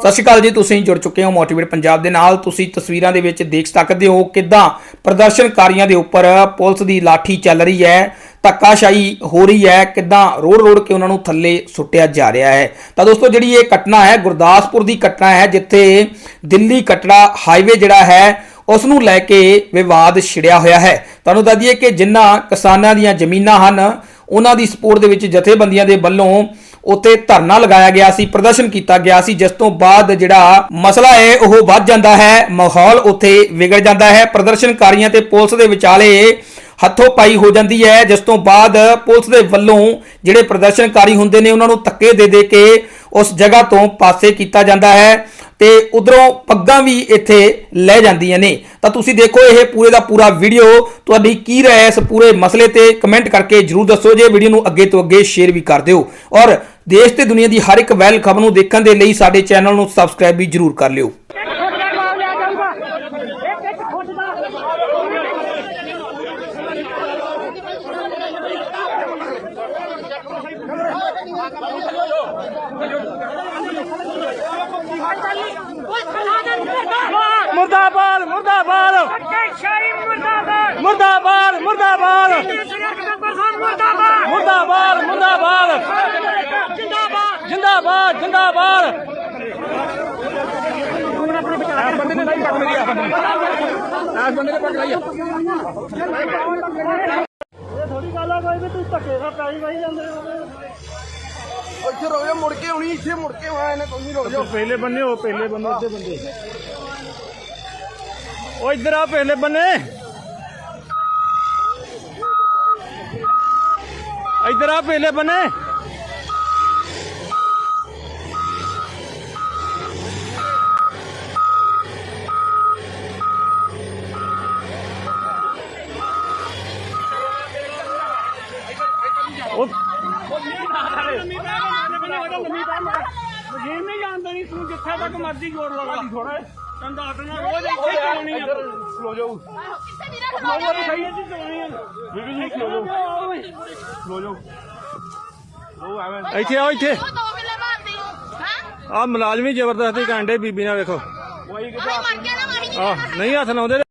ਸਤਿ ਸ਼੍ਰੀ ਅਕਾਲ ਜੀ, ਤੁਸੀਂ ਜੁੜ ਚੁੱਕੇ ਹੋ ਮੋਟੀਵੇਟ ਪੰਜਾਬ ਦੇ ਨਾਲ। ਤੁਸੀਂ ਤਸਵੀਰਾਂ ਦੇ ਵਿੱਚ ਦੇਖ ਸਕਦੇ ਹੋ ਕਿੱਦਾਂ ਪ੍ਰਦਰਸ਼ਨਕਾਰੀਆਂ ਦੇ ਉੱਪਰ ਪੁਲਿਸ ਦੀ ਲਾਠੀ ਚੱਲ ਰਹੀ ਹੈ, ਧੱਕਾਸ਼ਾਹੀ ਹੋ ਰਹੀ ਹੈ, ਕਿੱਦਾਂ ਰੋੜ ਰੋੜ ਕੇ ਉਹਨਾਂ ਨੂੰ ਥੱਲੇ ਸੁੱਟਿਆ ਜਾ ਰਿਹਾ ਹੈ। ਤਾਂ ਦੋਸਤੋ, ਜਿਹੜੀ ਇਹ ਘਟਨਾ ਹੈ, ਗੁਰਦਾਸਪੁਰ ਦੀ ਘਟਨਾ ਹੈ, ਜਿੱਥੇ ਦਿੱਲੀ ਕਟੜਾ ਹਾਈਵੇ ਜਿਹੜਾ ਹੈ ਉਸ ਨੂੰ ਲੈ ਕੇ ਵਿਵਾਦ ਛਿੜਿਆ ਹੋਇਆ ਹੈ। ਤੁਹਾਨੂੰ ਦੱਸ ਦਈਏ ਕਿ ਜਿਨ੍ਹਾਂ ਕਿਸਾਨਾਂ ਦੀਆਂ ਜ਼ਮੀਨਾਂ ਹਨ, ਉਹਨਾਂ ਦੀ ਸਪੋਰਟ ਦੇ ਵਿੱਚ ਜਥੇਬੰਦੀਆਂ ਦੇ ਵੱਲੋਂ ਉੱਥੇ ਧਰਨਾ ਲਗਾਇਆ ਗਿਆ ਸੀ, ਪ੍ਰਦਰਸ਼ਨ ਕੀਤਾ ਗਿਆ ਸੀ, ਜਿਸ ਤੋਂ ਬਾਅਦ ਜਿਹੜਾ ਮਸਲਾ ਹੈ, ਉਹ ਵੱਧ ਜਾਂਦਾ ਹੈ, ਮਾਹੌਲ ਉੱਥੇ ਵਿਗੜ ਜਾਂਦਾ ਹੈ। ਪ੍ਰਦਰਸ਼ਨਕਾਰੀਆਂ ਤੇ ਪੁਲਿਸ ਦੇ ਵਿਚਾਲੇ ਹੱਥੋਂ ਪਾਈ ਹੋ ਜਾਂਦੀ ਹੈ, ਜਿਸ ਤੋਂ ਬਾਅਦ ਪੁਲਿਸ ਦੇ ਵੱਲੋਂ ਜਿਹੜੇ ਪ੍ਰਦਰਸ਼ਨਕਾਰੀ ਹੁੰਦੇ ਨੇ, ਉਹਨਾਂ ਨੂੰ ਧੱਕੇ ਦੇ ਦੇ ਕੇ ਉਸ ਜਗ੍ਹਾ ਤੋਂ ਪਾਸੇ ਕੀਤਾ ਜਾਂਦਾ ਹੈ ਤੇ ਉਧਰੋਂ ਪੱਗਾਂ ਵੀ ਇੱਥੇ ਲੈ ਜਾਂਦੀਆਂ ਨੇ। ਤਾਂ ਤੁਸੀਂ ਦੇਖੋ, ਇਹ ਪੂਰੇ ਦਾ ਪੂਰਾ ਵੀਡੀਓ ਤੁਹਾਡੀ ਕੀ ਰਾਏ ਇਸ ਪੂਰੇ ਮਸਲੇ ਤੇ ਕਮੈਂਟ ਕਰਕੇ ਜਰੂਰ ਦੱਸੋ ਜੇ ਵੀਡੀਓ ਨੂੰ ਅੱਗੇ ਤੋਂ ਅੱਗੇ ਸ਼ੇਅਰ ਵੀ ਕਰ ਦਿਓ। ਔਰ ਦੇਸ਼ ਤੇ ਦੁਨੀਆ ਦੀ ਹਰ ਇੱਕ ਵੈਲ ਖਬਰ ਨੂੰ ਦੇਖਣ ਦੇ ਲਈ ਸਾਡੇ ਚੈਨਲ ਨੂੰ ਸਬਸਕ੍ਰਾਈਬ ਵੀ ਜਰੂਰ ਕਰ ਲਿਓ ਮੁਰਦਾਬਾਦ ਮੁਰਦਾਬਾਦ ਸ਼ਾਹੀ ਮੁਰਦਾਬਾਦ ਮੁਰਦਾਬਾਦ ਮੁਰਦਾਬਾਦ ਮੁਰਦਾਬਾਦ ਮੁਰਦਾਬਾਦ ਮੁਰਦਾਬਾਦ ਜਿੰਦਾਬਾਦ ਜਿੰਦਾਬਾਦ ਬੰਦੇ ਨੇ ਨਹੀਂ ਪਕੜ ਲਿਆ ਬੰਦੇ ਆਸ ਬੰਦੇ ਨੇ ਪਕੜ ਲਿਆ ਇਹ ਥੋੜੀ ਗੱਲ ਆ ਕੋਈ ਵੀ ਤੂੰ ਧੱਕੇ ਨਾਲ ਪੈਰੀ ਵਾਈ ਜਾਂਦੇ ਇੱਥੇ ਰੋ ਜਾ ਮੁੜ ਕੇ ਆਉਣੀ ਇੱਥੇ ਮੁੜ ਕੇ ਆਇਆ ਇਹਨੇ ਕੋਈ ਨਹੀਂ ਰੋ ਜਾ ਪਹਿਲੇ ਬੰਨੇ ਹੋ, ਪਹਿਲੇ ਬੰਨੇ ਉੱਤੇ ਬੰਦੇ। ਉਹ ਇੱਧਰ ਆ ਪਹਿਲੇ ਬੰਨੇ। ਇੱਧਰ ਆ ਪਹਿਲੇ ਬੰਨੇ। ਉਹ ਮਸ਼ੀਨ ਨਹੀਂ ਜਾਣਦਾ ਨਹੀਂ ਤੂੰ ਜਿੱਥੇ ਤੱਕ ਮਰਜ਼ੀ ਜੋਰ ਲਗਾ ਦੀ ਥੋੜਾ ਤੰਦਾ ਆਟਣਾ ਰੋਜ਼ ਇੱਥੇ ਚਲਾਉਣੀ ਆ। ਖਲੋ ਜਾਓ। ਖਲੋ ਜਾਓ। ਸਹੀ ਇੱਥੇ ਚਲਾਉਣੀ ਆ। ਬੀਬੀ ਜੀ ਖਲੋ ਜਾਓ। ਖਲੋ ਜਾਓ ਉਹ ਆਵੇਂ ਇੱਥੇ ਆਓ ਇੱਥੇ। ਹਾਂ ਆ ਮੁਲਾਜ਼ਮੀ ਜ਼ਬਰਦਸਤੀ ਕਾਂਡੇ ਬੀਬੀ ਨਾਲ ਵੇਖੋ। ਆ ਨਹੀਂ ਹੱਥ ਲਾਉਂਦੇ